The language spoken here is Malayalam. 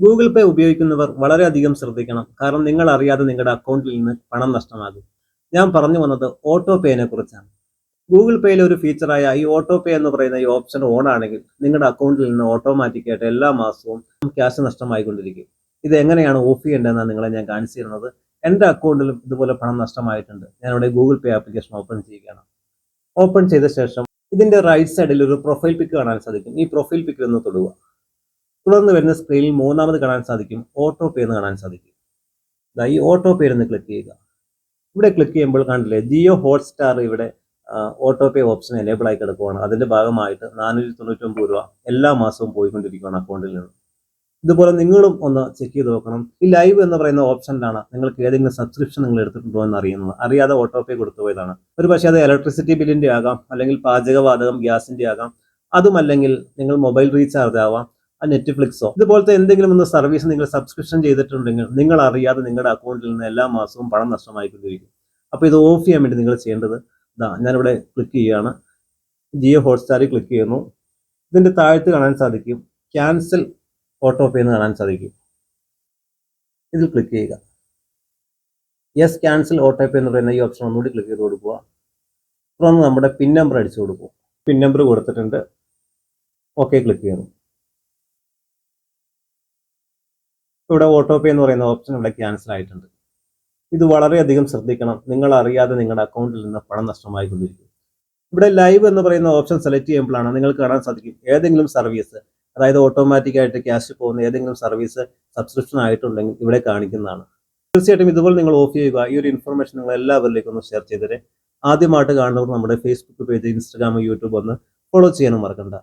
ഗൂഗിൾ പേ ഉപയോഗിക്കുന്നവർ വളരെയധികം ശ്രദ്ധിക്കണം. കാരണം നിങ്ങൾ അറിയാതെ നിങ്ങളുടെ അക്കൗണ്ടിൽ നിന്ന് പണം നഷ്ടമാകും. ഞാൻ പറഞ്ഞു വന്നത് ഓട്ടോ പേനെ കുറിച്ചാണ്. ഗൂഗിൾ പേയിലെ ഒരു ഫീച്ചറായ ഈ ഓട്ടോ പേ എന്ന് പറയുന്ന ഈ ഓപ്ഷൻ ഓൺ ആണെങ്കിൽ നിങ്ങളുടെ അക്കൗണ്ടിൽ നിന്ന് ഓട്ടോമാറ്റിക്കായിട്ട് എല്ലാ മാസവും ക്യാഷ് നഷ്ടമായിക്കൊണ്ടിരിക്കും. ഇത് എങ്ങനെയാണ് ഓഫ് ചെയ്യേണ്ടതെന്നാണ് നിങ്ങളെ ഞാൻ കാണിച്ചു തരുന്നത്. എന്റെ അക്കൗണ്ടിലും ഇതുപോലെ പണം നഷ്ടമായിട്ടുണ്ട്. ഞാനിവിടെ ഗൂഗിൾ പേ ആപ്ലിക്കേഷൻ ഓപ്പൺ ചെയ്യുകയാണ്. ഓപ്പൺ ചെയ്ത ശേഷം ഇതിന്റെ റൈറ്റ് സൈഡിൽ ഒരു പ്രൊഫൈൽ പിക്ക് കാണാൻ സാധിക്കും. ഈ പ്രൊഫൈൽ പിക്കിൽ ഒന്ന് തൊടുക. തുടർന്ന് വരുന്ന സ്ക്രീനിൽ മൂന്നാമത് കാണാൻ സാധിക്കും ഓട്ടോ പേ എന്ന് കാണാൻ സാധിക്കും. ഈ ഓട്ടോ പേ എന്ന് ക്ലിക്ക് ചെയ്യുക. ഇവിടെ ക്ലിക്ക് ചെയ്യുമ്പോൾ കണ്ടില്ലേ ജിയോ ഹോട്ട്സ്റ്റാർ ഇവിടെ ഓട്ടോ പേ ഓപ്ഷൻ എനേബിൾ ആയി കിടക്കുവാണ്. അതിന്റെ ഭാഗമായിട്ട് നാനൂറ്റി തൊണ്ണൂറ്റൊമ്പത് രൂപ എല്ലാ മാസവും പോയിക്കൊണ്ടിരിക്കുകയാണ് അക്കൗണ്ടിൽ നിന്ന്. ഇതുപോലെ നിങ്ങളും ഒന്ന് ചെക്ക് ചെയ്ത് നോക്കണം. ഈ ലൈവ് എന്ന് പറയുന്ന ഓപ്ഷനിലാണ് നിങ്ങൾക്ക് ഏതെങ്കിലും സബ്സ്ക്രിപ്ഷൻ നിങ്ങൾ എടുത്തിട്ടുണ്ടോ എന്ന് അറിയുന്നത്. അറിയാതെ ഓട്ടോ പേ കൊടുത്തു പോയതാണ്. ഒരു പക്ഷേ അത് ഇലക്ട്രിസിറ്റി ബില്ലിന്റെ ആകാം അല്ലെങ്കിൽ പാചകവാതകം ഗ്യാസിന്റെ ആകാം അതുമല്ലെങ്കിൽ നിങ്ങൾ മൊബൈൽ റീചാർജ് ആവാം ആ നെറ്റ്ഫ്ലിക്സോ ഇതുപോലത്തെ എന്തെങ്കിലും ഒന്ന് സർവീസ് നിങ്ങൾ സബ്സ്ക്രിപ്ഷൻ ചെയ്തിട്ടുണ്ടെങ്കിൽ നിങ്ങൾ അറിയാതെ നിങ്ങളുടെ അക്കൗണ്ടിൽ നിന്ന് എല്ലാ മാസവും പണം നഷ്ടമായിക്കൊണ്ടിരിക്കും. അപ്പോൾ ഇത് ഓഫ് ചെയ്യാൻ വേണ്ടി നിങ്ങൾ ചെയ്യേണ്ടത് ഇതാ ഞാനിവിടെ ക്ലിക്ക് ചെയ്യുകയാണ്. ജിയോ ഹോട്ട്സ്റ്റാറിൽ ക്ലിക്ക് ചെയ്യുന്നു. ഇതിന്റെ താഴത്ത് കാണാൻ സാധിക്കും. ക്യാൻസൽ ഓട്ടോ പേ എന്ന് കാണാൻ സാധിക്കും. ഇതിൽ ക്ലിക്ക് ചെയ്യുക. യെസ് ക്യാൻസൽ ഓട്ടോ പേ എന്ന് പറയുന്ന ഈ ഓപ്ഷൻ ഒന്നുകൂടി ക്ലിക്ക് ചെയ്ത് കൊടുക്കുക. തുടർന്ന് നമ്മുടെ പിൻ നമ്പർ അടിച്ചു കൊടുക്കുക. പിൻ നമ്പർ കൊടുത്തിട്ടുണ്ട്. ഓക്കെ ക്ലിക്ക് ചെയ്യുന്നു. ഇവിടെ ഓട്ടോ പേ എന്ന് പറയുന്ന ഓപ്ഷൻ ഇവിടെ ക്യാൻസൽ ആയിട്ടുണ്ട്. ഇത് വളരെയധികം ശ്രദ്ധിക്കണം. നിങ്ങൾ അറിയാതെ നിങ്ങളുടെ അക്കൗണ്ടിൽ നിന്ന് പണം നഷ്ടമായിക്കൊണ്ടിരിക്കും. ഇവിടെ ലൈവ് എന്ന് പറയുന്ന ഓപ്ഷൻ സെലക്ട് ചെയ്യുമ്പോഴാണ് നിങ്ങൾക്ക് കാണാൻ സാധിക്കും ഏതെങ്കിലും സർവീസ് അതായത് ഓട്ടോമാറ്റിക് ആയിട്ട് ക്യാഷ് പോകുന്ന ഏതെങ്കിലും സർവീസ് സബ്സ്ക്രിപ്ഷൻ ആയിട്ടുണ്ടെങ്കിൽ ഇവിടെ കാണിക്കുന്നതാണ്. തീർച്ചയായിട്ടും ഇതുപോലെ നിങ്ങൾ ഓഫ് ചെയ്യുക. ഈ ഒരു ഇൻഫർമേഷൻ നിങ്ങൾ എല്ലാവരിലേക്കും ഒന്ന് ഷെയർ ചെയ്തേരെ. ആദ്യമായിട്ട് കാണുന്നവർ നമ്മുടെ ഫേസ്ബുക്ക് പേജ് ഇൻസ്റ്റാഗ്രാം യൂട്യൂബ് ഒന്ന് ഫോളോ ചെയ്യാനും മറക്കണ്ട.